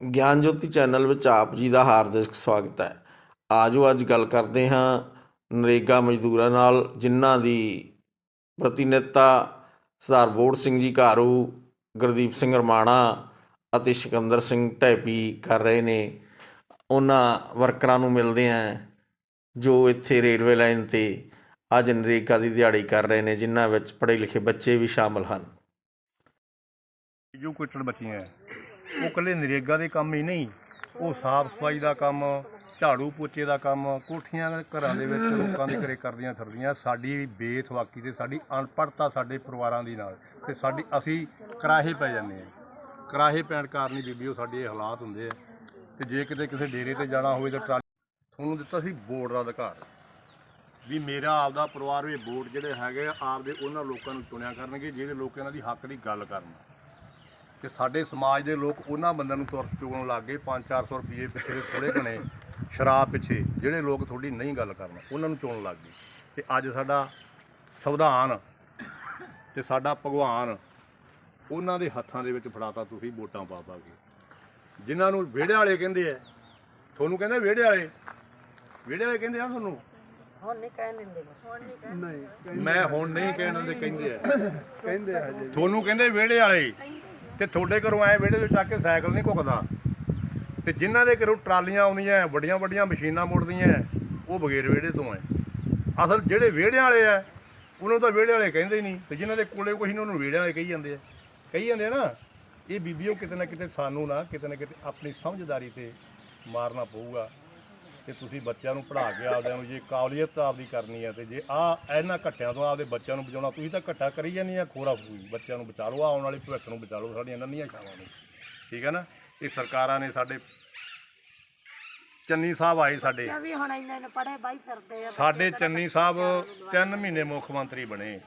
ਗਿਆਨ ਜੋਤੀ ਚੈਨਲ ਵਿੱਚ ਆਪ ਜੀ ਦਾ ਹਾਰਦਿਕ ਸਵਾਗਤ ਹੈ। ਆਜੋ ਅੱਜ ਗੱਲ ਕਰਦੇ ਹਾਂ ਨਰੇਗਾ ਮਜ਼ਦੂਰਾਂ ਨਾਲ, ਜਿਨ੍ਹਾਂ ਦੀ ਪ੍ਰਤੀਨਿਧਤਾ ਸਰਦਾਰ ਬੋੜ ਸਿੰਘ ਜੀ ਘਾਰੂ, ਗੁਰਦੀਪ ਸਿੰਘ ਰਮਾਣਾ ਅਤੇ ਸਿਕੰਦਰ ਸਿੰਘ ਢੈਪੀ ਕਰ ਰਹੇ ਨੇ। ਉਹਨਾਂ ਵਰਕਰਾਂ ਨੂੰ ਮਿਲਦੇ ਹਾਂ ਜੋ ਇੱਥੇ ਰੇਲਵੇ ਲਾਈਨ ਤੇ ਅੱਜ ਨਰੇਗਾ ਦੀ ਦਿਹਾੜੀ ਕਰ ਰਹੇ ਨੇ, ਜਿਨ੍ਹਾਂ ਵਿੱਚ ਪੜ੍ਹੇ ਲਿਖੇ ਬੱਚੇ ਵੀ ਸ਼ਾਮਲ ਹਨ। ਜੋ ਕੁਇਟਡ ਬੱਚੀਆਂ? ਉਹ ਇਕੱਲੇ ਨਰੇਗਾ ਦੇ ਕੰਮ ਹੀ ਨਹੀਂ, ਉਹ ਸਾਫ਼ ਸਫ਼ਾਈ ਦਾ ਕੰਮ, ਝਾੜੂ ਪੋਚੇ ਦਾ ਕੰਮ, ਕੋਠੀਆਂ ਘਰਾਂ ਦੇ ਵਿੱਚ ਲੋਕਾਂ ਦੇ ਘਰੇ ਕਰਦੀਆਂ ਫਿਰਦੀਆਂ। ਸਾਡੀ ਬੇਥਵਾਕੀ ਤੇ ਸਾਡੀ ਅਨਪੜ੍ਹਤਾ ਸਾਡੇ ਪਰਿਵਾਰਾਂ ਦੀ ਨਾਲ ਤੇ ਸਾਡੀ, ਅਸੀਂ ਕਰਾਹੇ ਪੈ ਜਾਂਦੇ ਹਾਂ। ਕਰਾਹੇ ਪੈਣ ਕਾਰਨ ਹੀ ਬੀਬੀਓ ਸਾਡੇ ਇਹ ਹਾਲਾਤ ਹੁੰਦੇ ਆ। ਤੇ ਜੇ ਕਿਤੇ ਕਿਸੇ ਡੇਰੇ ਤੇ ਜਾਣਾ ਹੋਵੇ ਤਾਂ ਟਰਾਲੀ ਤੁਹਾਨੂੰ ਦਿੱਤਾ ਸੀ ਬੋਰਡ ਦਾ ਅਧਿਕਾਰ। ਵੀ ਮੇਰਾ ਆਪਦਾ ਪਰਿਵਾਰ ਵੀ ਵੋਟ ਜਿਹੜੇ ਹੈਗੇ ਆ, ਆਪਦੇ ਉਹਨਾਂ ਲੋਕਾਂ ਨੂੰ ਚੁਣਿਆ ਕਰਨਗੇ ਜਿਹੜੇ ਲੋਕ ਇਹਨਾਂ ਦੀ ਹੱਕ ਦੀ ਗੱਲ ਕਰਨ। ਤੇ ਸਾਡੇ ਸਮਾਜ ਦੇ ਲੋਕ ਉਹਨਾਂ ਬੰਦਿਆਂ ਨੂੰ ਤੁਰ ਚੁਗਣ ਲੱਗ ਗਏ 5-400 ਰੁਪਏ ਪਿੱਛੇ ਥੋੜੇ ਘਣੇ ਸ਼ਰਾਬ ਪਿੱਛੇ ਜਿਹੜੇ ਲੋਕ ਤੁਹਾਡੀ ਨਹੀਂ ਗੱਲ ਕਰਨ ਉਹਨਾਂ ਨੂੰ ਚੁਣਨ ਲੱਗ ਗਏ। ਤੇ ਅੱਜ ਸਾਡਾ ਸੰਵਿਧਾਨ ਤੇ ਸਾਡਾ ਭਗਵਾਨ ਉਹਨਾਂ ਦੇ ਹੱਥਾਂ ਦੇ ਵਿੱਚ ਫੜਾਤਾ ਤੁਸੀਂ ਵੋਟਾਂ ਪਾ ਪਾ ਕੇ। ਜਿਨ੍ਹਾਂ ਨੂੰ ਵਿਹੜੇ ਵਾਲੇ ਕਹਿੰਦੇ ਆ ਤੁਹਾਨੂੰ ਕਹਿੰਦੇ ਵਿਹੜੇ ਵਾਲੇ? ਵਿਹੜੇ ਵਾਲੇ ਕਹਿੰਦੇ ਆ ਤੁਹਾਨੂੰ? ਹੁਣ ਨਹੀਂ ਕਹਿ ਦਿੰਦੇ। ਹੁਣ ਨਹੀਂ ਮੈਂ ਹੁਣ ਨਹੀਂ ਕਹਿਣ ਦਿੰਦੇ ਕਹਿੰਦੇ ਆ। ਕਹਿੰਦੇ ਆ ਜੀ ਤੁਹਾਨੂੰ ਕਹਿੰਦੇ ਵਿਹੜੇ ਵਾਲੇ? ਤੇ ਤੁਹਾਡੇ ਘਰੋਂ ਆਏ ਵਿਹੜੇ ਦੇ ਚੱਕ ਕੇ ਸਾਈਕਲ ਨਹੀਂ ਘੁੱਕਦਾ। ਤੇ ਜਿਨ੍ਹਾਂ ਦੇ ਘਰੋਂ ਟਰਾਲੀਆਂ ਆਉਂਦੀਆਂ ਵੱਡੀਆਂ ਵੱਡੀਆਂ ਮਸ਼ੀਨਾਂ ਮੁੜਦੀਆਂ, ਉਹ ਬਗੈਰ ਵਿਹੜੇ ਤੋਂ ਆਏ ਅਸਲ ਜਿਹੜੇ ਵਿਹੜਿਆਂ ਵਾਲੇ ਆ ਉਹਨਾਂ ਤਾਂ ਵਿਹੜੇ ਵਾਲੇ ਕਹਿੰਦੇ ਹੀ ਨਹੀਂ, ਤੇ ਜਿਨ੍ਹਾਂ ਦੇ ਕੋਲੇ ਕੁਛ ਨਹੀਂ, ਉਹਨੂੰ ਵਿਹੜਿਆਂ ਵਾਲੇ ਕਹੀ ਜਾਂਦੇ ਆ। ਕਹੀ ਜਾਂਦੇ ਆ ਨਾ, ਇਹ ਬੀਬੀਓ ਕਿਤੇ ਨਾ ਕਿਤੇ ਸਾਨੂੰ ਨਾ ਕਿਤੇ ਨਾ ਕਿਤੇ ਆਪਣੀ ਸਮਝਦਾਰੀ ਤੇ ਮਾਰਨਾ ਪਊਗਾ। ਕਿ ਤੁਸੀਂ ਬੱਚਿਆਂ ਨੂੰ ਪੜ੍ਹਾ ਕੇ ਆਪਦਿਆਂ ਨੂੰ ਜੇ ਕਾਬਲੀਅਤ ਆਪਦੀ ਕਰਨੀ ਹੈ ਤੇ ਜੇ ਆ ਇਹਨਾਂ ਘੱਟਿਆਂ ਤੋਂ ਆਪਦੇ ਬੱਚਿਆਂ ਨੂੰ ਬਚਾਉਣਾ ਤੁਸੀਂ ਤਾਂ ਘੱਟਾ ਕਰੀ ਜਾਂਦੀ ਆ ਖੋਰਾ ਫੂਈ ਬੱਚਿਆਂ ਨੂੰ ਬਚਾ ਲਓ ਆਉਣ ਵਾਲੇ ਭਵਿੱਖ ਨੂੰ ਬਚਾ ਲਓ ਸਾਡੀਆਂ ਨੰਨੀਆਂ ਛਾਵਾਂ ਨੂੰ। ਠੀਕ ਹੈ ਨਾ? ਇਹ ਸਰਕਾਰਾਂ ਨੇ ਸਾਡੇ ਚੰਨੀ ਸਾਹਿਬ ਆਏ ਸਾਡੇ। ਵੀ ਹੁਣ ਇੰਨੇ ਨੇ ਪੜੇ ਬਾਈ ਫਿਰਦੇ ਆ ਸਾਡੇ ਚੰਨੀ ਸਾਹਿਬ 3 ਮਹੀਨੇ ਮੁੱਖ ਮੰਤਰੀ ਬਣੇ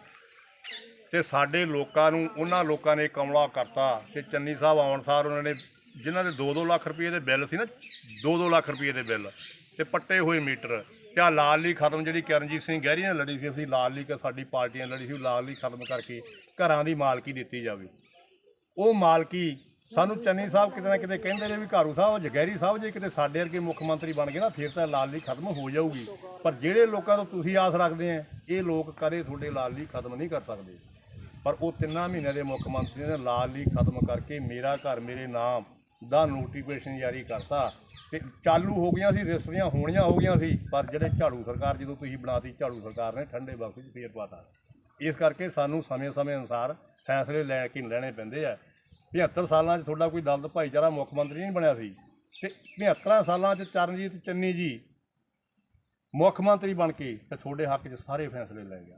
ਤੇ ਸਾਡੇ ਲੋਕਾਂ ਨੂੰ ਉਹਨਾਂ ਲੋਕਾਂ ਨੇ ਕਮਲਾ ਕਰਤਾ ਕਿ ਚੰਨੀ ਸਾਹਿਬ ਆਉਣ ਸਾਰ ਉਹਨਾਂ ਨੇ ਜਿਨ੍ਹਾਂ ਦੇ 2-2 ਲੱਖ ਰੁਪਏ ਦੇ ਬਿੱਲ ਸੀ ਨਾ 2-2 ਲੱਖ ਰੁਪਏ ਦੇ ਬਿੱਲ। ਤੇ ਪੱਟੇ ਹੋਏ ਮੀਟਰ। ਤੇ ਆ ਲਾਲ ਲਈ ਖਤਮ, ਜਿਹੜੀ ਕਰਨਜੀਤ ਸਿੰਘ ਗਹਿਰੀ ਨੇ ਲੜੀ ਸੀ, ਅਸੀਂ ਲਾਲ ਲੀ ਸਾਡੀ ਪਾਰਟੀ ਨਾਲ ਲੜੀ ਸੀ, ਉਹ ਲਾਲ ਲਈ ਖਤਮ ਕਰਕੇ ਘਰਾਂ ਦੀ ਮਾਲਕੀ ਦਿੱਤੀ ਜਾਵੇ। ਉਹ ਮਾਲਕੀ ਸਾਨੂੰ ਚੰਨੀ ਸਾਹਿਬ ਕਿਤੇ ਨਾ ਕਿਤੇ ਕਹਿੰਦੇ ਨੇ ਵੀ ਘਾਰੂ ਸਾਹਿਬ ਜਗੈਰੀ ਸਾਹਿਬ ਜੇ ਕਿਤੇ ਸਾਡੇ ਵਰਗੇ ਮੁੱਖ ਮੰਤਰੀ ਬਣ ਗਏ ਨਾ, ਫਿਰ ਤਾਂ ਲਾਲ ਲਈ ਖਤਮ ਹੋ ਜਾਊਗੀ। ਪਰ ਜਿਹੜੇ ਲੋਕਾਂ ਤੋਂ ਤੁਸੀਂ ਆਸ ਰੱਖਦੇ ਆ, ਇਹ ਲੋਕ ਕਦੇ ਤੁਹਾਡੇ ਲਾਲ ਲਈ ਖਤਮ ਨਹੀਂ ਕਰ ਸਕਦੇ। ਪਰ ਉਹ ਤਿੰਨਾਂ ਮਹੀਨਿਆਂ ਦੇ ਮੁੱਖ ਮੰਤਰੀ ਨੇ ਲਾਲ ਲਈ ਖਤਮ ਕਰਕੇ ਮੇਰਾ ਘਰ, ਮੇਰੇ ਨਾਮ ਦਾ ਨੋਟੀਫਿਕੇਸ਼ਨ ਜਾਰੀ ਕਰਤਾ ਤੇ ਚਾਲੂ ਹੋ ਗਈਆਂ ਸੀ ਰਜਿਸਟਰੀਆਂ ਹੋਣੀਆਂ ਹੋ ਗਈਆਂ ਸੀ, ਪਰ ਜਿਹੜੇ ਝਾੜੂ ਸਰਕਾਰ ਜਦੋਂ ਤੁਸੀਂ ਬਣਾਤੀ, ਝਾੜੂ ਸਰਕਾਰ ਨੇ ਠੰਡੇ ਵਕਤ 'ਚ ਫੇਰ ਪਾਤਾ। ਇਸ ਕਰਕੇ ਸਾਨੂੰ ਸਮੇਂ-ਸਮੇਂ ਅਨੁਸਾਰ ਫੈਸਲੇ ਲੈ ਕੇ ਲੈਣੇ ਪੈਂਦੇ ਆ। 75 ਸਾਲਾਂ 'ਚ ਤੁਹਾਡਾ ਕੋਈ ਦਲਤ ਭਾਈਚਾਰਾ ਮੁੱਖ ਮੰਤਰੀ ਨਹੀਂ ਬਣਿਆ ਸੀ। ਤੇ 75 ਸਾਲਾਂ 'ਚ ਚਰਨਜੀਤ ਚੰਨੀ ਜੀ ਮੁੱਖ ਮੰਤਰੀ ਬਣ ਕੇ ਤੇ ਤੁਹਾਡੇ ਹੱਕ 'ਚ ਸਾਰੇ ਫੈਸਲੇ ਲੈ ਗਿਆ।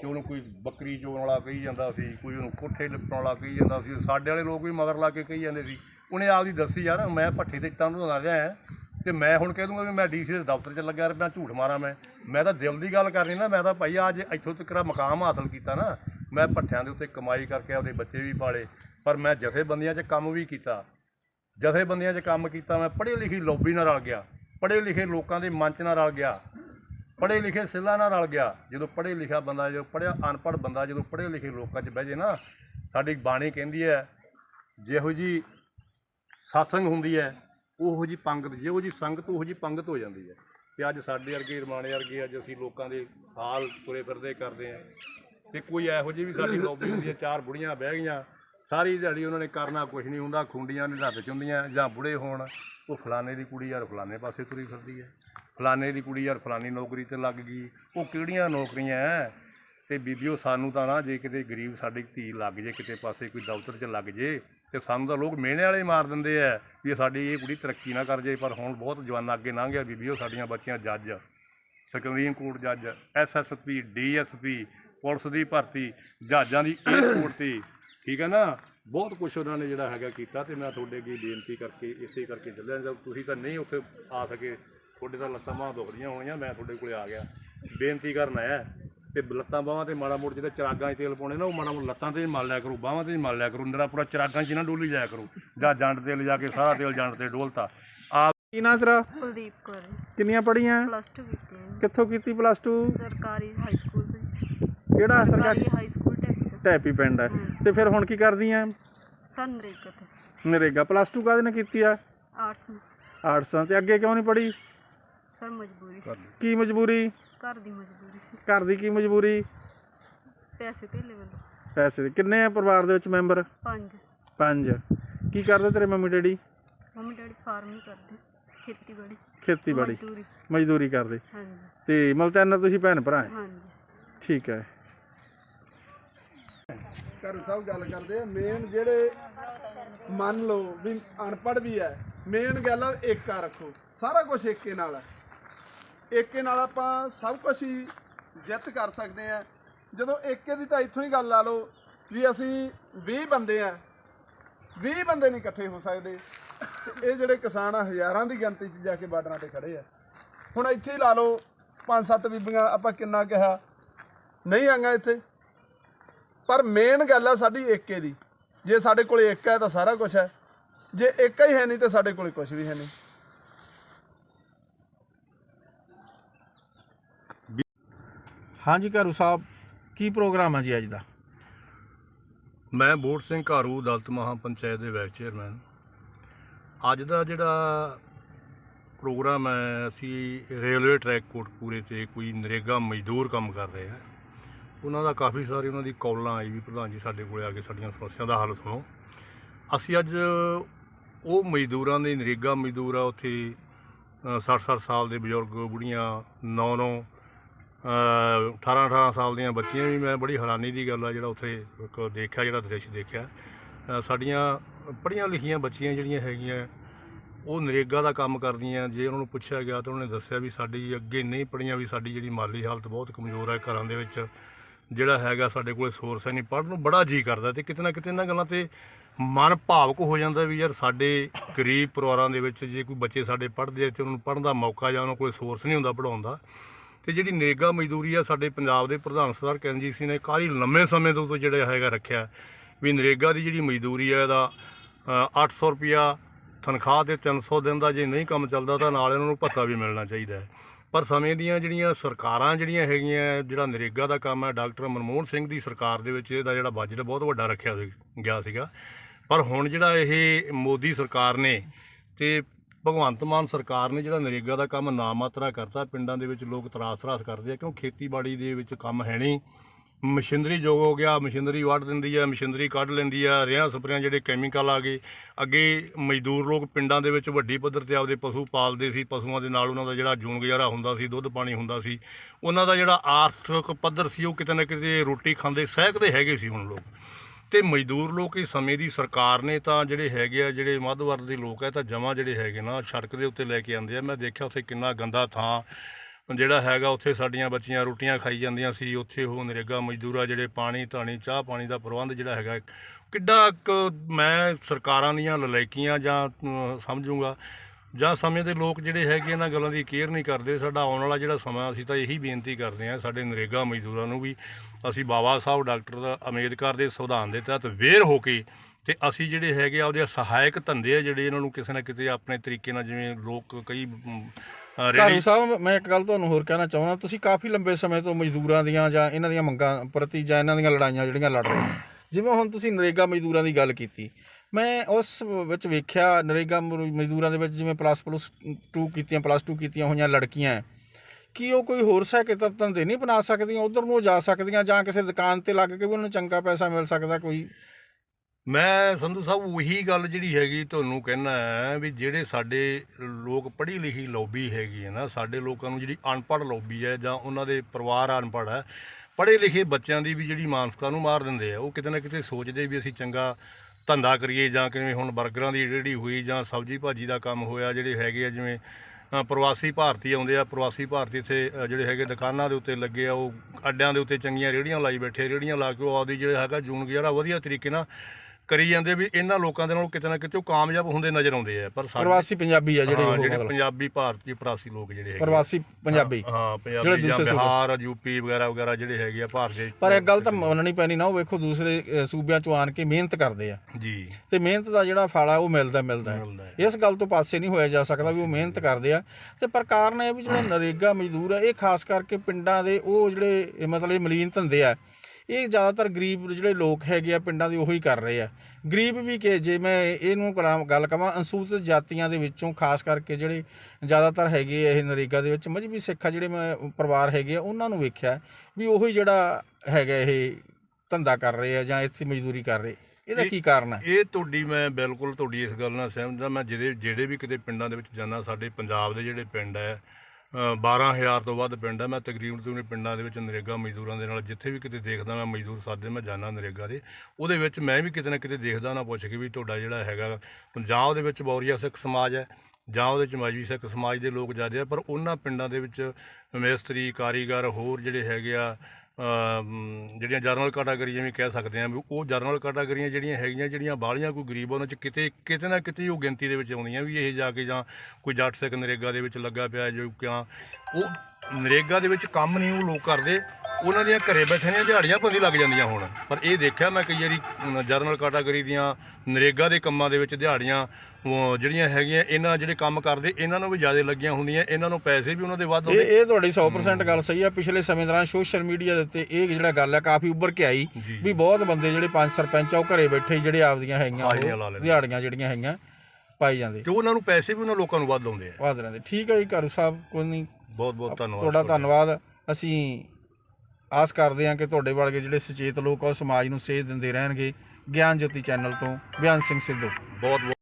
ਕਿ ਉਹਨੂੰ ਕੋਈ ਬੱਕਰੀ ਚੋਣ ਵਾਲਾ ਕਹੀ ਜਾਂਦਾ ਸੀ, ਕੋਈ ਉਹਨੂੰ ਕੋਠੇ ਲਿਪਣ ਵਾਲਾ ਕਹੀ ਜਾਂਦਾ ਸੀ, ਸਾਡੇ ਵਾਲੇ ਲੋਕ ਵੀ ਮਗਰ ਲਾ ਕੇ ਕਹੀ ਜਾਂਦੇ ਸੀ। ਉਹਨੇ ਆਪਦੀ ਦੱਸੀ, ਯਾਰ ਮੈਂ ਭੱਠੀ ਤੇ ਇੱਟਾਂ ਨੂੰ ਰਿਹਾ ਤੇ ਮੈਂ ਹੁਣ ਕਹਿ ਦੂੰਗਾ ਵੀ ਮੈਂ ਡੀਸੀ ਦੇ ਦਫ਼ਤਰ 'ਚ ਲੱਗਿਆ ਰੁਪਿਆ ਝੂਠ ਮਾਰਾਂ ਮੈਂ। ਮੈਂ ਤਾਂ ਦਿਲ ਦੀ ਗੱਲ ਕਰਨੀ ਨਾ, ਮੈਂ ਤਾਂ ਭਾਈ ਅੱਜ ਇੱਥੋਂ ਤੱਕ ਮਕਾਮ ਹਾਸਲ ਕੀਤਾ ਨਾ। ਮੈਂ ਭੱਠਿਆਂ ਦੇ ਉੱਤੇ ਕਮਾਈ ਕਰਕੇ ਆਪਦੇ ਬੱਚੇ ਵੀ ਪਾਲੇ, ਪਰ ਮੈਂ ਜਥੇਬੰਦੀਆਂ 'ਚ ਕੰਮ ਵੀ ਕੀਤਾ। ਜਥੇਬੰਦੀਆਂ 'ਚ ਕੰਮ ਕੀਤਾ, ਮੈਂ ਪੜ੍ਹੇ ਲਿਖੀ ਲੌਬੀ ਨਾਲ ਰਲ ਗਿਆ, ਪੜ੍ਹੇ ਲਿਖੇ ਲੋਕਾਂ ਦੇ ਮੰਚ ਨਾਲ ਰਲ ਗਿਆ, ਪੜ੍ਹੇ ਲਿਖੇ ਸਿੱਲਾਂ ਨਾਲ ਰਲ ਗਿਆ। ਜਦੋਂ ਪੜ੍ਹੇ ਲਿਖਿਆ ਬੰਦਾ, ਜਦੋਂ ਪੜ੍ਹਿਆ ਅਨਪੜ੍ਹ ਬੰਦਾ, ਜਦੋਂ ਪੜ੍ਹੇ ਲਿਖੇ ਲੋਕਾਂ 'ਚ ਬਹਿ ਜੇ ਨਾ, ਸਾਡੀ ਬਾਣੀ ਕਹਿੰਦੀ ਹੈ, ਜਿਹੋ ਜੀ satsang ਹੁੰਦੀ ਹੈ, ਉਹੋ ਜੀ ਪੰਗਤ ਜਿਹੋ ਜੀ ਸੰਗਤ, ਉਹੋ ਜੀ ਪੰਗਤ ਹੋ ਜਾਂਦੀ ਹੈ। ਤੇ ਅੱਜ ਸਾਡੇ ਵਰਗੇ ਰਮਾਣੇ ਵਰਗੇ ਅੱਜ ਅਸੀਂ ਲੋਕਾਂ ਦੇ ਹਾਲ ਤੁਰੇ ਫਿਰਦੇ ਕਰਦੇ ਆ ਤੇ ਕੋਈ ਇਹੋ ਜਿਹੀ ਵੀ ਸਾਡੀ ਲੌਬੀ ਹੁੰਦੀ ਹੈ, ਚਾਰ ਬੁੜੀਆਂ ਬਹਿ ਗਈਆਂ, ਸਾਰੀ ਦਿਹਾੜੀ ਉਹਨਾਂ ਨੇ ਕਰਨਾ ਕੁਝ ਨਹੀਂ ਹੁੰਦਾ, ਖੁੰਡੀਆਂ ਨੇ ਰੱਬ ਚੁੰਦੀਆਂ ਜਾਂ ਬੁੜੇ ਹੋਣ, ਉਹ ਫਲਾਣੇ ਦੀ ਕੁੜੀ ਯਾਰ ਫਲਾਣੇ ਪਾਸੇ ਤੁਰੀ ਫਿਰਦੀ ਹੈ। ਫਲਾਣੇ ਦੀ ਕੁੜੀ ਯਾਰ ਫਲਾਣੀ ਨੌਕਰੀ ਤੇ ਲੱਗ ਗਈ, ਉਹ ਕਿਹੜੀਆਂ ਨੌਕਰੀਆਂ ਐ? ਤੇ ਬੀਬੀਓ ਸਾਨੂੰ ਤਾਂ ਨਾ ਜੇ ਕਿਤੇ ਗਰੀਬ ਸਾਡੀ ਧੀ ਲੱਗ ਜੇ, ਕਿਤੇ ਪਾਸੇ ਕੋਈ ਦਫ਼ਤਰ 'ਚ ਲੱਗ ਜੇ, ਤੇ ਸਾਨੂੰ ਤਾਂ ਲੋਕ ਮਿਹਣੇ ਵਾਲੇ ਮਾਰ ਦਿੰਦੇ ਆ ਵੀ ਸਾਡੀ ਇਹ ਕੁੜੀ ਤਰੱਕੀ ਨਾ ਕਰ ਜੇ, ਪਰ ਹੁਣ ਬਹੁਤ ਜਵਾਨਾਂ ਅੱਗੇ ਲੰਘ ਗਿਆ ਬੀਬੀਓ ਸਾਡੀਆਂ ਬੱਚੀਆਂ ਜੱਜ ਸੁਪਰੀਮ ਕੋਰਟ ਜੱਜ ਐਸਐਸਪੀ ਡੀਐਸਪੀ ਪੁਲਿਸ ਦੀ ਭਰਤੀ ਜਹਾਜ਼ਾਂ ਦੀ ਏਅਰਪੋਰਟ ਤੇ, ਠੀਕ ਹੈ ਨਾ? ਬਹੁਤ ਕੁਝ ਉਹਨਾਂ ਨੇ ਜਿਹੜਾ ਹੈਗਾ ਕੀਤਾ ਤੇ ਮੈਂ ਤੁਹਾਡੇ ਅੱਗੇ ਬੇਨਤੀ ਕਰਕੇ ਇਸੇ ਕਰਕੇ ਚੱਲਿਆ। ਜਦ ਤੁਸੀਂ ਤਾਂ ਨਹੀਂ ਉੱਥੇ ਆ ਸਕੇ, ਤੁਹਾਡੇ ਤਾਂ ਲੱਤਾਂ ਬਾਹਾਂ ਦੁਖਦੀਆਂ ਹੋਣੀਆਂ, ਮੈਂ ਤੁਹਾਡੇ ਕੋਲੇ ਆ ਗਿਆ। ਬੇਨਤੀ ਕਰਨ ਆਇਆ। ਤੇ ਲੱਤਾਂ ਬਾਹਾਂ ਤੇ ਮਾੜਾ ਮੋੜ ਜਿਹੜਾ ਚਰਾਗਾਂ 'ਚ ਤੇਲ ਪਾਉਣੇ ਨਾ ਉਹ ਮਾੜਾ ਮੋੜ ਲੱਤਾਂ ਤੇ ਮਲ ਲਿਆ ਕਰੋ ਬਾਹਾਂ ਤੇ ਮਲ ਲਿਆ ਕਰੋ ਨਿਰਾ ਪੂਰਾ ਚਰਾਗਾਂ 'ਚ ਨਾ ਡੋਲੀ ਜਾਇਆ ਕਰੋ ਜਾਂ ਜੰਡ ਤੇ ਲਿਜਾ ਕੇ ਸਾਰਾ ਤੇਲ ਜੰਡ ਤੇ ਡੋਲਤਾ। ਆ ਕੀ ਨਾਂ ਤੇਰਾ? ਕੁਲਦੀਪ ਕੌਰ। ਕਿੰਨੀਆਂ ਪੜੀਆਂ ਪਲੱਸ 2 ਕੀਤੀ ਹੈ। ਕਿੱਥੋਂ ਕੀਤੀ ਪਲੱਸ 2 ਸਰਕਾਰੀ ਹਾਈ ਸਕੂਲ ਤੋਂ ਜੀ। ਕਿਹੜਾ ਸਰਕਾਰੀ? ਹਾਈ ਸਕੂਲ ਟੈਪੀ ਤੋਂ। ਟੈਪੀ ਪਿੰਡ ਹੈ। ਤੇ ਫਿਰ ਹੁਣ ਕੀ ਕਰਦੀ ਆ ਸਨ ਨਰੇਗਾ ਤੋਂ। ਨਰੇਗਾ। ਪਲੱਸ 2 ਕਾਹਦੇ ਨਾਲ ਕੀਤੀ ਆ? ਆਰਟਸ ਆਰਟਸਾਂ ਤੇ ਅੱਗੇ ਕਿਉਂ ਨਹੀਂ ਪੜ੍ਹੀ? ਸਰ ਮਜਬੂਰੀ ਸੀ। ਕੀ ਮਜਬੂਰੀ? ਘਰ ਦੀ ਮਜਬੂਰੀ ਸੀ। ਘਰ ਦੀ ਕੀ ਮਜਬੂਰੀ? ਪੈਸੇ ਤੇ ਲੈਵਲ ਪੈਸੇ ਦੇ। ਕਿੰਨੇ ਆ ਪਰਿਵਾਰ ਦੇ ਵਿੱਚ ਮੈਂਬਰ? ਪੰਜ। ਪੰਜ। ਕੀ ਕਰਦੇ ਤੇਰੇ mummy daddy? Mummy daddy farm ਹੀ ਕਰਦੇ। ਖੇਤੀਬਾੜੀ। ਖੇਤੀਬਾੜੀ। ਮਜ਼ਦੂਰੀ। ਮਜ਼ਦੂਰੀ ਕਰਦੇ। ਹਾਂਜੀ। ਤੇ ਮਤਲਬ ਤੁਸੀਂ ਭੈਣ ਭਰਾ ਹੈ? ਹਾਂਜੀ। ਠੀਕ ਹੈ। ਘਰ ਸਭ ਗੱਲ ਕਰਦੇ ਆ। ਮੇਨ ਜਿਹੜੇ ਮੰਨ ਲਓ ਵੀ ਅਨਪੜ੍ਹ ਵੀ ਹੈ ਮੇਨ ਗੱਲ ਆ ਏਕਾ ਰੱਖੋ। ਸਾਰਾ ਕੁਝ ਏਕੇ ਨਾਲ ਹੈ। ਏਕੇ ਨਾਲ ਆਪਾਂ ਸਭ ਕੁਝ ਹੀ ਜਿੱਤ ਕਰ ਸਕਦੇ ਆ ਜਦੋਂ ਏਕੇ ਦੀ ਤਾਂ ਇੱਥੋਂ ਹੀ ਗੱਲ ਲਾ ਲਓ ਵੀ ਅਸੀਂ 20 ਬੰਦੇ ਆ 20 ਬੰਦੇ ਨਹੀਂ ਇਕੱਠੇ ਹੋ ਸਕਦੇ। ਤੇ ਇਹ ਜਿਹੜੇ ਕਿਸਾਨ ਆ, ਹਜ਼ਾਰਾਂ ਦੀ ਗਿਣਤੀ 'ਚ ਜਾ ਕੇ ਬਾਰਡਰਾਂ ਤੇ ਖੜੇ ਆ। ਹੁਣ ਇੱਥੇ ਹੀ ਲਾ ਲਓ, ਪੰਜ ਸੱਤ ਬੀਬੀਆਂ, ਆਪਾਂ ਕਿੰਨਾ ਕਿਹਾ। ਨਹੀਂ ਆਂਗਾ ਇੱਥੇ। ਪਰ ਮੇਨ ਗੱਲ ਆ ਸਾਡੀ ਏਕੇ ਦੀ। ਜੇ ਸਾਡੇ ਕੋਲ ਏਕਾ ਹੈ ਤਾਂ ਸਾਰਾ ਕੁਝ ਹੈ। ਜੇ ਏਕਾ ਹੀ ਹੈ ਨਹੀਂ ਤਾਂ ਸਾਡੇ ਕੋਲ ਕੁਝ ਵੀ ਹੈ ਨਹੀਂ। ਹਾਂਜੀ, ਘਰੂ ਸਾਹਿਬ, ਕੀ ਪ੍ਰੋਗਰਾਮ ਹੈ ਜੀ ਅੱਜ ਦਾ? ਮੈਂ ਬੋਟ ਸਿੰਘ ਘਾਰੂ ਦਲਤ ਮਹਾ ਪੰਚਾਇਤ ਦੇ ਵਾਈਸ ਚੇਅਰਮੈਨ ਅੱਜ ਦਾ ਜਿਹੜਾ ਪ੍ਰੋਗਰਾਮ ਹੈ, ਅਸੀਂ ਰੇਲਵੇ ਟਰੈਕ ਕੋਟਪੂਰੇ ਤੇ ਕੋਈ ਨਰੇਗਾ ਮਜ਼ਦੂਰ ਕੰਮ ਕਰ ਰਹੇ ਆ ਉਹਨਾਂ ਦਾ ਕਾਫੀ ਸਾਰੇ ਉਹਨਾਂ ਦੀ ਕੌਲਾਂ ਆਈ ਵੀ ਪ੍ਰਧਾਨ ਜੀ ਸਾਡੇ ਕੋਲੇ ਆ ਕੇ ਸਾਡੀਆਂ ਸਮੱਸਿਆ ਦਾ ਹੱਲ ਸੁਣੋ। ਅਸੀਂ ਅੱਜ ਉਹ ਮਜ਼ਦੂਰਾਂ ਦੇ ਨਰੇਗਾ ਮਜ਼ਦੂਰ ਆ, ਉੱਥੇ 60-60 ਸਾਲ ਦੇ ਬਜ਼ੁਰਗ, ਬੁੜੀਆਂ 9-9 18 18 ਸਾਲ ਦੀਆਂ ਬੱਚੀਆਂ ਵੀ ਮੈਂ ਬੜੀ ਹੈਰਾਨੀ ਦੀ ਗੱਲ ਆ ਜਿਹੜਾ ਉੱਥੇ ਇੱਕ ਦੇਖਿਆ, ਜਿਹੜਾ ਦ੍ਰਿਸ਼ ਦੇਖਿਆ। ਸਾਡੀਆਂ ਪੜ੍ਹੀਆਂ ਲਿਖੀਆਂ ਬੱਚੀਆਂ ਜਿਹੜੀਆਂ ਹੈਗੀਆਂ, ਉਹ ਨਰੇਗਾ ਦਾ ਕੰਮ ਕਰਦੀਆਂ। ਜੇ ਉਹਨਾਂ ਨੂੰ ਪੁੱਛਿਆ ਗਿਆ ਤਾਂ ਉਹਨਾਂ ਨੇ ਦੱਸਿਆ ਵੀ ਸਾਡੀ ਅੱਗੇ ਨਹੀਂ ਪੜ੍ਹੀਆਂ ਵੀ ਸਾਡੀ ਜਿਹੜੀ ਮਾਲੀ ਹਾਲਤ ਬਹੁਤ ਕਮਜ਼ੋਰ ਹੈ ਘਰਾਂ ਦੇ ਵਿੱਚ, ਜਿਹੜਾ ਹੈਗਾ ਸਾਡੇ ਕੋਲੇ ਸੋਰਸ ਹੈ ਨਹੀਂ। ਪੜ੍ਹਨ ਨੂੰ ਬੜਾ ਜੀ ਕਰਦਾ ਤੇ ਕਿਤੇ ਨਾ ਕਿਤੇ ਇਹਨਾਂ ਗੱਲਾਂ ਤੇ ਮਨ ਭਾਵਕ ਹੋ ਜਾਂਦਾ ਵੀ ਯਾਰ ਸਾਡੇ ਗਰੀਬ ਪਰਿਵਾਰਾਂ ਦੇ ਵਿੱਚ ਜੇ ਕੋਈ ਬੱਚੇ ਸਾਡੇ ਪੜ੍ਹਦੇ ਆ ਤੇ ਉਹਨਾਂ ਨੂੰ ਪੜ੍ਹਨ ਦਾ ਮੌਕਾ ਜਾਂ ਉਹਨਾਂ ਕੋਲ ਸੋਰਸ ਨਹੀਂ ਹੁੰਦਾ ਪੜ੍ਹਾਉਣ ਦਾ ਤੇ ਜਿਹੜੀ ਨਰੇਗਾ ਮਜ਼ਦੂਰੀ ਆ ਸਾਡੇ ਪੰਜਾਬ ਦੇ ਪ੍ਰਧਾਨ ਸਰਦਾਰ ਕਰਨਜੀਤ ਸਿੰਘ ਨੇ ਕਾਫੀ ਲੰਮੇ ਸਮੇਂ ਤੋਂ ਜਿਹੜਾ ਹੈਗਾ ਰੱਖਿਆ। ਵੀ ਨਰੇਗਾ ਦੀ ਜਿਹੜੀ ਮਜ਼ਦੂਰੀ ਆ ਇਹਦਾ ਅ, 800 ਰੁਪਿਆ ਤਨਖਾਹ ਤੇ 300 ਦਿਨ ਦਾ ਜੇ ਨਹੀਂ ਕੰਮ ਚੱਲਦਾ ਤਾਂ ਨਾਲ ਇਹਨਾਂ ਨੂੰ ਭੱਤਾ ਵੀ ਮਿਲਣਾ ਚਾਹੀਦਾ ਹੈ। ਪਰ ਸਮੇਂ ਦੀਆਂ ਜਿਹੜੀਆਂ ਸਰਕਾਰਾਂ ਜਿਹੜੀਆਂ ਹੈਗੀਆਂ ਜਿਹੜਾ ਨਰੇਗਾ ਦਾ ਕੰਮ ਹੈ ਡਾਕਟਰ ਮਨਮੋਹਨ ਸਿੰਘ ਦੀ ਸਰਕਾਰ ਦੇ ਵਿੱਚ ਇਹਦਾ ਜਿਹੜਾ ਬਜਟ ਬਹੁਤ ਵੱਡਾ ਰੱਖਿਆ ਸੀ ਗਿਆ ਸੀਗਾ। ਪਰ ਹੁਣ ਜਿਹੜਾ ਇਹ ਮੋਦੀ ਸਰਕਾਰ ਨੇ ਤੇ ਭਗਵੰਤ ਮਾਨ ਸਰਕਾਰ ਨੇ ਜਿਹੜਾ ਨਰੇਗਾ ਦਾ ਕੰਮ ਨਾ ਮਾਤਰਾ ਕਰਤਾ, ਪਿੰਡਾਂ ਦੇ ਵਿੱਚ ਲੋਕ ਤਰਾਸ-ਤਰਾਸ ਕਰਦੇ ਆ, ਕਿਉਂ ਖੇਤੀਬਾੜੀ ਦੇ ਵਿੱਚ ਕੰਮ ਹੈ ਨਹੀਂ? ਮਸ਼ੀਨਰੀ ਯੋਗ ਹੋ ਗਿਆ, ਮਸ਼ੀਨਰੀ ਵੱਢ ਦਿੰਦੀ ਆ, ਮਸ਼ੀਨਰੀ ਕੱਢ ਲੈਂਦੀ ਆ, ਰੇਹਾਂ ਸਪਰੇਆਂ ਜਿਹੜੇ ਕੈਮੀਕਲ ਆ ਗਏ। ਅੱਗੇ ਮਜ਼ਦੂਰ ਲੋਕ ਪਿੰਡਾਂ ਦੇ ਵਿੱਚ ਵੱਡੀ ਪੱਧਰ ਤੇ ਆਪਦੇ ਪਸ਼ੂ ਪਾਲਦੇ ਸੀ, ਪਸ਼ੂਆਂ ਦੇ ਨਾਲ ਉਹਨਾਂ ਦਾ ਜਿਹੜਾ ਜੂਨ ਗੁਜ਼ਾਰਾ ਹੁੰਦਾ ਸੀ, ਦੁੱਧ ਪਾਣੀ ਹੁੰਦਾ ਸੀ, ਉਹਨਾਂ ਦਾ ਜਿਹੜਾ ਆਰਥਿਕ ਪੱਧਰ ਸੀ, ਉਹ ਕਿਤੇ ਨਾ ਕਿਤੇ ਰੋਟੀ ਖਾਂਦੇ ਸਹਿਕਦੇ ਹੈਗੇ ਸੀ ਹੁਣ ਲੋਕ। ਤੇ ਮਜ਼ਦੂਰ ਲੋਕ ਇਸ ਸਮੇਂ ਦੀ ਸਰਕਾਰ ਨੇ ਤਾਂ ਜਿਹੜੇ ਹੈਗੇ ਆ ਜਿਹੜੇ ਮੱਧ ਵਰਗ ਦੇ ਲੋਕ ਆ ਤਾਂ ਜਮਾ ਜਿਹੜੇ ਹੈਗੇ ਨਾ ਸੜਕ ਦੇ ਉੱਤੇ ਲੈ ਕੇ ਆਉਂਦੇ ਆ। ਮੈਂ ਦੇਖਿਆ ਉੱਥੇ ਕਿੰਨਾ ਗੰਦਾ ਥਾਂ ਜਿਹੜਾ ਹੈਗਾ ਉੱਥੇ ਸਾਡੀਆਂ ਬੱਚੀਆਂ ਰੋਟੀਆਂ ਖਾਈ ਜਾਂਦੀਆਂ ਸੀ। ਉੱਥੇ ਉਹ ਨਰੇਗਾ ਮਜ਼ਦੂਰਾ ਜਿਹੜੇ ਪਾਣੀ ਧਾਣੀ ਚਾਹ ਪਾਣੀ ਦਾ ਪ੍ਰਬੰਧ ਜਿਹੜਾ ਹੈਗਾ ਕਿੱਡਾ ਕੁ ਮੈਂ ਸਰਕਾਰਾਂ ਦੀਆਂ ਲਲਾਇਕੀਆਂ ਜਾਂ ਅਮ, ਸਮਝੂੰਗਾ। ਜਾਂ ਸਮੇਂ ਦੇ ਲੋਕ ਜਿਹੜੇ ਹੈਗੇ ਇਹਨਾਂ ਗੱਲਾਂ ਦੀ ਕੇਅਰ ਨਹੀਂ ਕਰਦੇ ਸਾਡਾ ਆਉਣ ਵਾਲਾ ਜਿਹੜਾ ਸਮਾਂ ਅਸੀਂ ਤਾਂ ਇਹੀ ਬੇਨਤੀ ਕਰਦੇ ਹਾਂ ਸਾਡੇ ਨਰੇਗਾ ਮਜ਼ਦੂਰਾਂ ਨੂੰ ਵੀ ਅਸੀਂ ਬਾਬਾ ਸਾਹਿਬ ਡਾਕਟਰ ਅੰਬੇਦਕਰ ਦੇ ਸੰਵਿਧਾਨ ਦੇ ਤਹਿਤ ਵੇਰ ਹੋ ਕੇ ਤੇ ਅਸੀਂ ਜਿਹੜੇ ਹੈਗੇ ਆ ਉਹਦੇ ਸਹਾਇਕ ਧੰਦੇ ਆ ਜਿਹੜੇ ਇਹਨਾਂ ਨੂੰ ਕਿਸੇ ਨਾ ਕਿਤੇ ਆਪਣੇ ਤਰੀਕੇ ਨਾਲ ਜਿਵੇਂ ਲੋਕ ਕਈ ਰੇਹੜੀ ਸਾਹਿਬ ਮੈਂ ਇੱਕ ਗੱਲ ਤੁਹਾਨੂੰ ਹੋਰ ਕਹਿਣਾ ਚਾਹੁੰਦਾ ਤੁਸੀਂ ਕਾਫੀ ਲੰਬੇ ਸਮੇਂ ਤੋਂ ਮਜ਼ਦੂਰਾਂ ਦੀਆਂ ਜਾਂ ਇਹਨਾਂ ਦੀਆਂ ਮੰਗਾਂ ਪ੍ਰਤੀ ਜਾਂ ਇਹਨਾਂ ਦੀਆਂ ਲੜਾਈਆਂ ਜਿਹੜੀਆਂ ਲੜ ਰਹੇ ਜਿਵੇਂ ਹੁਣ ਤੁਸੀਂ ਨਰੇਗਾ ਮਜ਼ਦੂਰਾਂ ਦੀ ਗੱਲ ਕੀਤੀ ਮੈਂ ਉਸ ਵਿੱਚ ਵੇਖਿਆ ਨਰੇਗਾ ਮ- ਮਜ਼ਦੂਰਾਂ ਦੇ ਵਿੱਚ ਜਿਵੇਂ ਪਲੱਸ ਪਲੱਸ 2 ਕੀਤੀਆਂ ਪਲੱਸ 2 ਕੀਤੀਆਂ ਹੋਈਆਂ ਲੜਕੀਆਂ। ਕੀ ਉਹ ਕੋਈ ਹੋਰ ਸਹਾਇਤਾ ਧੰਦੇ ਨਹੀਂ ਬਣਾ ਸਕਦੀਆਂ, ਉਧਰ ਨੂੰ ਉਹ ਜਾ ਸਕਦੀਆਂ ਜਾਂ ਕਿਸੇ ਦੁਕਾਨ ਤੇ ਲੱਗ ਕੇ ਵੀ ਉਹਨਾਂ ਨੂੰ ਚੰਗਾ ਪੈਸਾ ਮਿਲ ਸਕਦਾ ਕੋਈ? ਮੈਂ ਸੰਧੂ ਸਾਹਿਬ, ਉਹੀ ਗੱਲ ਜਿਹੜੀ ਹੈਗੀ ਤੁਹਾਨੂੰ ਕਹਿਣਾ ਹੈ ਵੀ ਜਿਹੜੇ ਸਾਡੇ ਲੋਕ ਪੜ੍ਹੀ ਲਿਖੀ ਲੌਬੀ ਹੈਗੀ ਹੈ ਨਾ, ਸਾਡੇ ਲੋਕਾਂ ਨੂੰ ਜਿਹੜੀ ਅਨਪੜ੍ਹ ਲੌਬੀ ਹੈ ਜਾਂ ਉਹਨਾਂ ਦੇ ਪਰਿਵਾਰ ਅਨਪੜ੍ਹ ਹੈ, ਪੜ੍ਹੇ ਲਿਖੇ ਬੱਚਿਆਂ ਦੀ ਵੀ ਜਿਹੜੀ ਮਾਨਸਿਕਤਾ ਨੂੰ ਮਾਰ ਦਿੰਦੇ ਆ, ਉਹ ਕਿਤੇ ਨਾ ਕਿਤੇ ਸੋਚਦੇ ਵੀ ਅਸੀਂ ਚੰਗਾ ਧੰਦਾ ਕਰੀਏ ਜਾਂ ਕਿਵੇਂ ਹੁਣ 버ਗਰਾਂ ਦੀ ਰੇਹੜੀ ਹੋਈ ਜਾਂ ਸਬਜ਼ੀ ਭਾਜੀ ਦਾ ਕੰਮ ਹੋਇਆ, ਜਿਹੜੇ ਹੈਗੇ ਆ ਜਿਵੇਂ ਪ੍ਰਵਾਸੀ ਭਾਰਤੀ ਆਉਂਦੇ ਆ, ਪ੍ਰਵਾਸੀ ਭਾਰਤੀ ਇੱਥੇ ਜਿਹੜੇ ਹੈਗੇ ਦੁਕਾਨਾਂ ਦੇ ਉੱਤੇ ਲੱਗੇ ਆ, ਉਹ ਅੱਡਿਆਂ ਦੇ ਉੱਤੇ ਚੰਗੀਆਂ ਰੇਹੜੀਆਂ ਲਾਈ ਬੈਠੇ, ਰੇਹੜੀਆਂ ਲਾ ਕੇ ਉਹ ਆਪਦੀ ਜਿਹੜਾ ਹੈਗਾ ਜੂਨ ਗੁਜ਼ਾਰਾ ਵਧੀਆ ਤਰੀਕੇ ਨਾਲ ਕਰੀ ਜਾਂਦੇ ਵੀ ਇਹਨਾਂ ਲੋਕਾਂ ਦੇ ਨਾਲ ਕਿਤੇ ਨਾ ਕਿਤੇ ਉਹ ਕਾਮਯਾਬ ਹੁੰਦੇ ਨਜ਼ਰ ਆਉਂਦੇ ਆ ਪਰ ਸਾਡੇ ਪ੍ਰਵਾਸੀ ਪੰਜਾਬੀ ਆ ਜਿਹੜੇ ਹਾਂ, ਜਿਹੜੇ ਪੰਜਾਬੀ ਭਾਰਤੀ ਪ੍ਰਵਾਸੀ ਲੋਕ ਜਿਹੜੇ ਹੈਗੇ ਪ੍ਰਵਾਸੀ ਪੰਜਾਬੀ। ਹਾਂ ਜਿਹੜੇ ਪੰਜਾਬੀ ਜਾਂ ਦੂਸਰੇ ਸੂਬੇ- ਬਿਹਾਰ ਯੂਪੀ ਵਗੈਰਾ ਵਗੈਰਾ ਜਿਹੜੇ ਹੈਗੇ ਆ ਭਾਰਤ ਦੇ ਪਰ ਇੱਕ ਗੱਲ ਤਾਂ ਮੰਨਣੀ ਪੈਣੀ ਨਾ ਉਹ ਵੇਖੋ ਦੂਸਰੇ ਅ, ਸੂਬਿਆਂ ਚੋਂ ਆਣ ਕੇ ਮਿਹਨਤ ਕਰਦੇ ਆ। ਜੀ। ਤੇ ਮਿਹਨਤ ਦਾ ਜਿਹੜਾ ਫਲ ਆ ਉਹ ਮਿਲਦਾ ਮਿਲਦਾ ਮਿਲਦਾ ਹੈ। ਹੈ। ਇਸ ਗੱਲ ਤੋਂ ਪਾਸੇ ਨਹੀਂ ਹੋਇਆ ਜਾ ਸਕਦਾ ਵੀ ਉਹ ਮਿਹਨਤ ਕਰਦੇ ਆ। ਤੇ ਪਰ ਕਾਰਨ ਇਹ ਵੀ ਜਿਹੜੇ ਨਰੇਗਾ ਮਜ਼ਦੂਰ ਆ ਇਹ ਖਾਸ ਕਰਕੇ ਪਿੰਡਾਂ ਦੇ ਉਹ ਜਿਹੜੇ ਇਹ ਮਤਲਬ ਇਹ ਮਲੀਨ ਧੰਦੇ ਆ ਇਹ ਜ਼ਿਆਦਾਤਰ ਗਰੀਬ ਜਿਹੜੇ ਲੋਕ ਹੈਗੇ ਆ ਪਿੰਡਾਂ ਦੇ ਉਹੀ ਕਰ ਰਹੇ ਆ। ਗਰੀਬ ਵੀ ਕਿ ਜੇ ਮੈਂ ਇਹਨੂੰ ਕਰਾਂ ਗੱਲ ਕਵਾਂ ਅਨਸੂਚਿਤ ਜਾਤੀਆਂ ਦੇ ਵਿੱਚੋਂ ਖਾਸ ਕਰਕੇ ਜਿਹੜੇ ਜ਼ਿਆਦਾਤਰ ਹੈਗੇ ਇਹ ਨਰੇਗਾ ਦੇ ਵਿੱਚ ਮਜਬੀ ਸਿੱਖ ਜਿਹੜੇ ਮੈਂ ਪਰਿਵਾਰ ਹੈਗੇ ਆ ਉਹਨਾਂ ਨੂੰ ਵੇਖਿਆ ਵੀ ਉਹੀ ਜਿਹੜਾ ਹੈਗਾ ਇਹ ਧੰਦਾ ਕਰ ਰਹੇ ਆ ਜਾਂ ਇੱਥੇ ਮਜ਼ਦੂਰੀ ਕਰ ਰਹੇ। ਇਹਦਾ ਕੀ ਕਾਰਨ ਹੈ ਇਹ ਤੁਹਾਡੀ ਮੈਂ ਬਿਲਕੁਲ ਤੁਹਾਡੀ ਇਸ ਗੱਲ ਨਾਲ ਸਹਿਮਤ ਹਾਂ। ਮੈਂ ਜਿਹੜੇ ਜਿਹੜੇ ਵੀ ਕਿਤੇ ਪਿੰਡਾਂ ਦੇ ਵਿੱਚ ਜਾਂਦਾ ਸਾਡੇ ਪੰਜਾਬ ਦੇ ਜਿਹੜੇ ਪਿੰਡ ਹੈ 12000 ਤੋਂ ਵੱਧ ਪਿੰਡ ਆ। ਮੈਂ ਤਕਰੀਬਨ ਤਕਰੀਬਨ ਪਿੰਡਾਂ ਦੇ ਵਿੱਚ ਨਰੇਗਾ ਮਜ਼ਦੂਰਾਂ ਦੇ ਨਾਲ ਜਿੱਥੇ ਵੀ ਕਿਤੇ ਦੇਖਦਾ ਮੈਂ ਮਜ਼ਦੂਰ ਸਾਦੇ, ਮੈਂ ਜਾਣਾ ਨਰੇਗਾ ਦੇ। ਉਹਦੇ ਵਿੱਚ ਮੈਂ ਵੀ ਕਿਤੇ ਨਾ ਕਿਤੇ ਦੇਖਦਾ ਨਾ ਪੁੱਛ ਕੇ ਵੀ ਤੁਹਾਡਾ ਜਿਹੜਾ ਹੈਗਾ ਪੰਜਾਬ ਦੇ ਵਿੱਚ ਬੌਰੀਆ ਸਿੱਖ ਸਮਾਜ ਹੈ ਜਾਂ ਉਹਦੇ ਚ ਮਜਬੀ ਸਿੱਖ ਸਮਾਜ ਦੇ ਲੋਕ ਜ਼ਿਆਦੇ ਆ, ਪਰ ਉਹਨਾਂ ਪਿੰਡਾਂ ਦੇ ਵਿੱਚ ਮਿਸਤਰੀ, ਕਾਰੀਗਰ, ਹੋਰ ਜਿਹੜੇ ਹੈਗੇ ਆ ਜਿਹੜੀਆਂ ਜਰਨਲ ਕੈਟਾਗਰੀਆਂ ਵੀ ਕਹਿ ਸਕਦੇ ਆ ਵੀ ਉਹ ਜਰਨਲ ਕੈਟਾਗਰੀਆਂ ਜਿਹੜੀਆਂ ਹੈਗੀਆਂ, ਜਿਹੜੀਆਂ ਬਾਹਲੀਆਂ ਕੋਈ ਗਰੀਬ ਉਹਨਾਂ ਚ ਕਿਤੇ ਕਿਤੇ ਨਾ ਕਿਤੇ ਉਹ ਗਿਣਤੀ ਦੇ ਵਿੱਚ ਆਉਂਦੀਆਂ ਵੀ ਇਹ ਜਾ ਕੇ ਜਾਂ ਕੋਈ ਜੱਟ ਸਿੱਖ ਨਰੇਗਾ ਦੇ ਵਿੱਚ ਲੱਗਾ ਪਿਆ ਜੋ ਕਿਆ, ਉਹ ਨਰੇਗਾ ਦੇ ਵਿੱਚ ਕੰਮ ਨਹੀਂ ਉਹ ਲੋਕ ਕਰਦੇ। ਉਹਨਾਂ ਦੀਆਂ ਘਰੇ ਬੈਠੇ ਦੀਆਂ ਦਿਹਾੜੀਆਂ ਭੰਦੀ ਲੱਗ ਜਾਂਦੀਆਂ ਹੁਣ। ਪਰ ਇਹ ਦੇਖਿਆ ਮੈਂ ਕਈ ਵਾਰੀ ਜਰਨਲ ਕੈਟਾਗਰੀ ਦੀਆਂ ਨਰੇਗਾ ਦੇ ਕੰਮਾਂ ਦੇ ਵਿੱਚ ਦਿਹਾੜੀਆਂ ਜਿਹੜੀਆਂ ਹੈਗੀਆਂ ਇਹਨਾਂ ਜਿਹੜੇ ਕੰਮ ਕਰਦੇ ਇਹਨਾਂ ਨੂੰ ਵੀ ਜ਼ਿਆਦਾ ਲੱਗੀਆਂ ਹੁੰਦੀਆਂ ਇਹਨਾਂ ਨੂੰ ਪੈਸੇ ਵੀ ਉਹਨਾਂ ਦੇ ਵੱਧ ਇਹ ਆਉਂਦੇ। ਇਹ ਤੁਹਾਡੀ 100% ਗੱਲ ਸਹੀ ਆ ਪਿਛਲੇ ਸਮੇਂ ਦੌਰਾਨ ਸੋਸ਼ਲ ਮੀਡੀਆ ਦੇ ਉੱਤੇ ਇਹ ਜਿਹੜਾ ਗੱਲ ਆ ਕਾਫੀ ਉੱਭਰ ਕੇ ਆਈ। ਵੀ ਬਹੁਤ ਬੰਦੇ ਜਿਹੜੇ ਪੰਜ ਸਰਪੰਚ ਆ ਉਹ ਘਰੇ ਬੈਠੇ ਜਿਹੜੇ ਆਪਦੀਆਂ ਹੈਗੀਆਂ। ਦਿਹਾੜੀਆਂ ਜਿਹੜੀਆਂ ਹੈਗੀਆਂ ਪਾਈ ਜਾਂਦੇ। ਕਿ ਉਹਨਾਂ ਨੂੰ ਪੈਸੇ ਵੀ ਉਹਨਾਂ ਲੋਕਾਂ ਨੂੰ ਵੱਧ ਆਉਂਦੇ ਆ। ਵਾਦ ਰਹਿੰਦੇ। ਠੀਕ ਹੈ ਜੀ ਘਰੂ ਸਾਹਿਬ ਕੋਈ ਨਹੀਂ। ਬਹੁਤ ਬਹੁਤ ਧੰਨਵਾਦ ਤੁਹਾਡਾ ਧੰਨਵਾਦ। ਅਸੀਂ ਆਸ ਕਰਦੇ ਹਾਂ ਕਿ ਤੁਹਾਡੇ ਵਰਗੇ ਜਿਹੜੇ ਸੁਚੇਤ ਲੋਕ ਆ ਉਹ ਸਮਾਜ ਨੂੰ ਸੇਧ ਦਿੰਦੇ ਰਹਿਣਗੇ। ਗਿਆਨ ਜੋਤੀ ਚੈਨਲ ਤੋਂ ਬਿਆਨ ਸਿੰਘ ਸਿੱਧੂ। ਬਹੁਤ ਬਹੁਤ